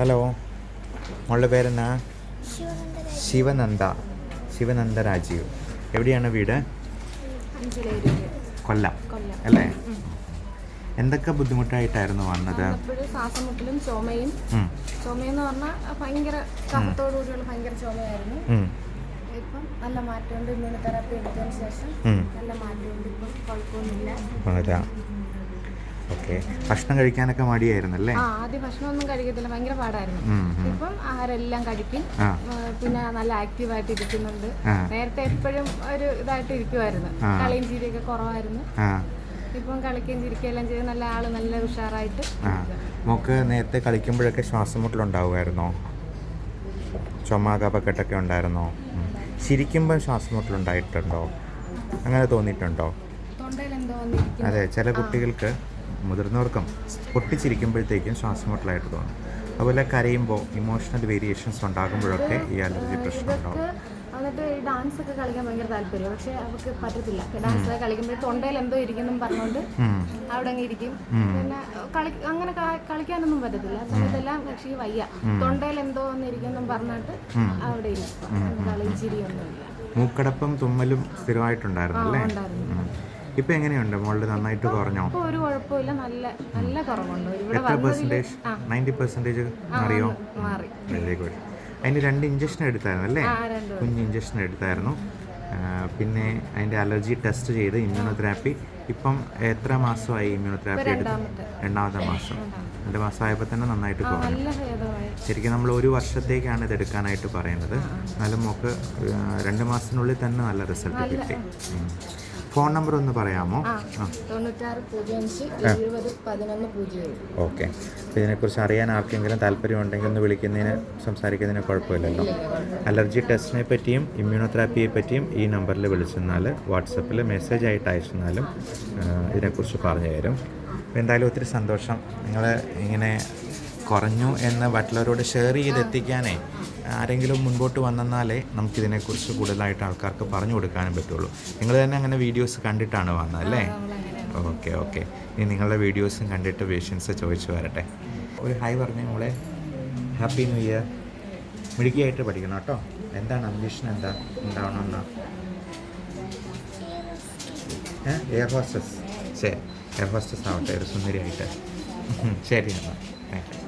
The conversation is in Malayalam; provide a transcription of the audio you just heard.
ഹലോ. മോളുടെ പേരെന്നാ? ശിവനന്ദ. ശിവനന്ദ രാജീവ് എവിടെയാണ് വീട്? കൊല്ലം. അല്ലേ? എന്തൊക്കെ ബുദ്ധിമുട്ടായിട്ടായിരുന്നു വന്നത്? ശ്വാസമുട്ടലും ശ്വാസം മുട്ടലും ചുമയും. ചുമയെന്ന് പറഞ്ഞാൽ ഭയങ്കര കഫത്തോടുകൂടിയുള്ള ഭയങ്കര ചുമയായിരുന്നു. ഇപ്പം നല്ല മാറ്റമുണ്ട്. ഇമ്മ്യൂണോതെറാപ്പി എടുത്തതിന് ശേഷം. നല്ല മാറ്റമുണ്ട്. ഇപ്പം കുഴപ്പമൊന്നുമില്ല. ഓക്കെ. ഭക്ഷണം കഴിക്കാനൊക്കെ മടിയായിരുന്നല്ലേ? ആദ്യം ഭക്ഷണമൊന്നും കഴിക്കത്തില്ല. ഭയങ്കര പാടായിരുന്നു. ഇപ്പം ആഹാരം എല്ലാം കഴിക്കും പിന്നെ നല്ല ആക്റ്റീവായിട്ട് ഇരിക്കുന്നുണ്ട്. നേരത്തെ എപ്പോഴും ഒരു ഇതായിട്ട് ഇരിക്കുമായിരുന്നു. കളിയും ചിരിയൊക്കെ കുറവായിരുന്നു. ഇപ്പം കളിക്കുകയും ചിരിക്കുകയെല്ലാം ചെയ്ത് നല്ല ആൾ നല്ല ഉഷാറായിട്ട് നമുക്ക് മോക്ക് നേരത്തെ കളിക്കുമ്പോഴൊക്കെ ശ്വാസം മുട്ടലുണ്ടാവുമായിരുന്നോ ചുമ കപക്കെട്ടൊക്കെ ഉണ്ടായിരുന്നോ? ശരിക്കുമ്പോൾ ചിരിക്കുമ്പോൾ ശ്വാസം മുട്ടലുണ്ടായിട്ടുണ്ടോ അങ്ങനെ തോന്നിയിട്ടുണ്ടോ? അതെ ചില കുട്ടികൾക്ക് മുതിർന്നവർക്കും പൊട്ടിച്ചിരിക്കുമ്പോഴത്തേക്കും ശ്വാസമുട്ടലായിട്ട് തോന്നും. അതുപോലെ കരയുമ്പോൾ ഇമോഷണൽ വേരിയേഷൻസ് ഉണ്ടാകുമ്പോഴൊക്കെ ഈ അലർജി പ്രശ്നം ഉണ്ടാവും. എന്നിട്ട് ഡാൻസ് ഒക്കെ കളിക്കാൻ ഭയങ്കര താല്പര്യം. പക്ഷെ അവർക്ക് പറ്റത്തില്ല. ഡാൻസ് ഒക്കെ കളിക്കുമ്പോൾ തൊണ്ടയിൽ എന്തോ ഇരിക്കുന്നു പറഞ്ഞുകൊണ്ട് ഉം. അവിടെ അങ്ങ് ഇരിക്കും. ഉം. പിന്നെ കളി അങ്ങനെ ക- കളിക്കാനൊന്നും പറ്റത്തില്ല. സമയത്തെല്ലാം കക്ഷി വയ്യ. തൊണ്ടയിൽ എന്തോ ഒന്നിരിക്കുന്നു പറഞ്ഞിട്ട് അവിടെ ഇരിക്കും. ചിരിയൊന്നുമില്ല മൂക്കടപ്പും തുമ്മലും സ്ഥിരമായിട്ടുണ്ടായിരുന്നു അല്ലേ? ഇപ്പം എങ്ങനെയുണ്ട്? മോളുടെ നന്നായിട്ട് കുറഞ്ഞോ? ഒരു കുഴപ്പമില്ല. നല്ല നല്ല കുറവുണ്ട്. എത്ര നയന്റി വെരി ഗുഡ്. അതിന് രണ്ട് ഇഞ്ചക്ഷൻ എടുത്തായിരുന്നു അല്ലേ? കുഞ്ഞ് ഇഞ്ചക്ഷൻ എടുത്തായിരുന്നു. പിന്നെ അതിന്റെ അലർജി ടെസ്റ്റ് ചെയ്ത് ഇമ്മ്യൂണോതെറാപ്പി. ഇപ്പം എത്ര മാസമായി ഇമ്മ്യൂണോതെറാപ്പി എടുത്ത്? രണ്ടാമത്തെ. മാസം. രണ്ട് മാസമായപ്പോൾ തന്നെ നന്നായിട്ട് കുറഞ്ഞു. ശരിക്കും നമ്മൾ ഒരു വർഷത്തേക്കാണ് ഇത് എടുക്കാനായിട്ട് പറയുന്നത്. എന്നാലും നമുക്ക് രണ്ട് മാസത്തിനുള്ളിൽ തന്നെ നല്ല റിസൾട്ട് കിട്ടി. ഫോൺ നമ്പർ ഒന്ന് പറയാമോ? ഓക്കെ. ഇതിനെക്കുറിച്ച് അറിയാൻ ആർക്കെങ്കിലും താല്പര്യമുണ്ടെങ്കിൽ ഒന്ന് വിളിക്കുന്നതിന് സംസാരിക്കുന്നതിന് കുഴപ്പമില്ലല്ലോ. അലർജി ടെസ്റ്റിനെ പറ്റിയും ഇമ്മ്യൂണോതെറാപ്പിയെ പറ്റിയും ഈ നമ്പറിൽ വിളിച്ചെന്നാൽ വാട്സപ്പിൽ മെസ്സേജ് ആയിട്ട് അയച്ചെന്നാലും ഇതിനെക്കുറിച്ച് പറഞ്ഞു തരും അപ്പോൾ എന്തായാലും ഒത്തിരി സന്തോഷം. നിങ്ങൾ ഇങ്ങനെ കുറഞ്ഞു എന്ന് മറ്റുള്ളവരോട് ഷെയർ ചെയ്തെത്തിക്കാനേ ആരെങ്കിലും മുൻപോട്ട് വന്നെന്നാലേ നമുക്കിതിനെക്കുറിച്ച് കൂടുതലായിട്ട് ആൾക്കാർക്ക് പറഞ്ഞു കൊടുക്കാനും പറ്റുള്ളൂ. നിങ്ങൾ തന്നെ അങ്ങനെ വീഡിയോസ് കണ്ടിട്ടാണ് വന്നത് അല്ലേ? ഓക്കെ ഓക്കെ ഇനി നിങ്ങളുടെ വീഡിയോസും കണ്ടിട്ട് പേഷ്യൻസ് ചോദിച്ചു വരട്ടെ. ഒരു ഹായ് പറഞ്ഞു മോളെ. ഹാപ്പി ന്യൂ ഇയർ മിടുക്കിയായിട്ട് പഠിക്കണം കേട്ടോ. എന്താണ് അംബിഷൻ എന്താ? ഉണ്ടാവണമെന്നാ എയർ ഹോസ്റ്റസ് ശരി. എയർ ഹോസ്റ്റസ് ആവട്ടെ ഒരു സുന്ദരിയായിട്ട്. ശരി എന്നാൽ താങ്ക് യു